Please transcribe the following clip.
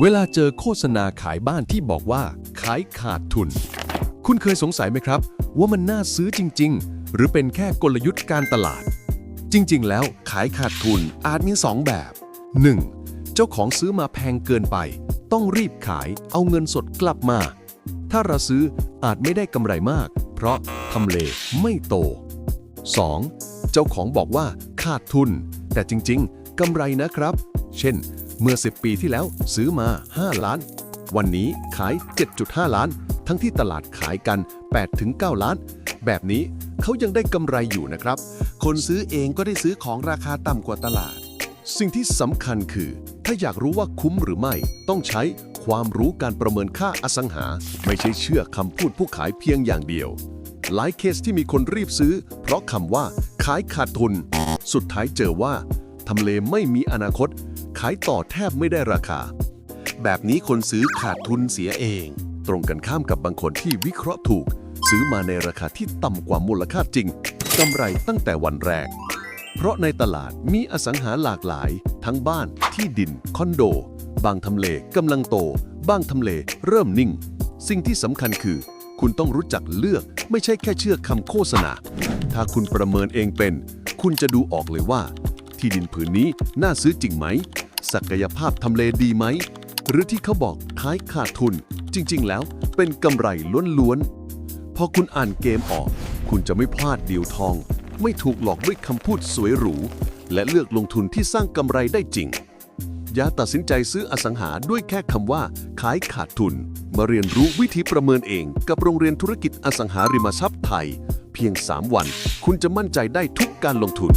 เวลาเจอโฆษณาขายบ้านที่บอกว่า ขายขาดทุน คุณเคยสงสัยไหมครับ ว่ามันน่าซื้อจริง ๆ หรือเป็นแค่กลยุทธ์การตลาด จริง ๆ แล้วขายขาดทุนอาจมี 2 แบบ 1. เจ้าของซื้อมาแพงเกินไป ต้องรีบขายเอาเงินสดกลับมา ถ้าเราซื้ออาจไม่ได้กำไรมาก เพราะทำเลไม่โต 2. เจ้าของบอกว่าขาดทุน แต่จริง ๆกำไรนะครับ เช่น เมื่อ 10 ปีที่แล้วซื้อมา 5 ล้าน วันนี้ขาย 7.5 ล้าน ทั้งที่ตลาดขายกัน 8-9 ล้าน แบบนี้เขายังได้กำไรอยู่นะครับ คนซื้อเองก็ได้ซื้อของราคาต่ำกว่าตลาด สิ่งที่สำคัญคือ ถ้าอยากรู้ว่าคุ้มหรือไม่ ต้องใช้ความรู้การประเมินค่าอสังหา ไม่ใช่เชื่อคำพูดผู้ขายเพียงอย่างเดียว หลายเคสที่มีคนรีบซื้อ เพราะคำว่าขายขาดทุน สุดท้ายเจอว่าทำเลไม่มีอนาคต ขายต่อแทบไม่ได้ราคา แบบนี้คนซื้อขาดทุนเสียเอง ตรงกันข้ามกับบางคนที่วิเคราะห์ถูก ซื้อมาในราคาที่ต่ำกว่ามูลค่าจริงกำไรตั้งแต่วันแรก เพราะในตลาดมีอสังหาหลากหลาย ทั้งบ้านที่ดิน คอนโด บางทำเลกำลังโต บางทำเลเริ่มนิ่ง สิ่งที่สำคัญคือ คุณต้องรู้จักเลือกไม่ใช่แค่เชื่อคำโฆษณา ถ้าคุณประเมินเองเป็น คุณจะดูออกเลยว่า ที่ดินผืนนี้น่าซื้อจริงไหม ศักยภาพทำเลดีไหม หรือที่เขาบอกขายขาดทุน จริง ๆ แล้วเป็นกำไรล้วนๆ พอคุณอ่านเกมออก คุณจะไม่พลาดดีลทอง ไม่ถูกหลอกด้วยคำพูดสวยหรู และเลือกลงทุนที่สร้างกำไรได้จริง อย่าตัดสินใจซื้ออสังหาด้วยแค่คำว่า ขายขาดทุน มาเรียนรู้วิธีประเมินเอง กับโรงเรียนธุรกิจอสังหาริมทรัพย์ไทย เพียง 3 วัน คุณจะมั่นใจได้ทุกการลงทุน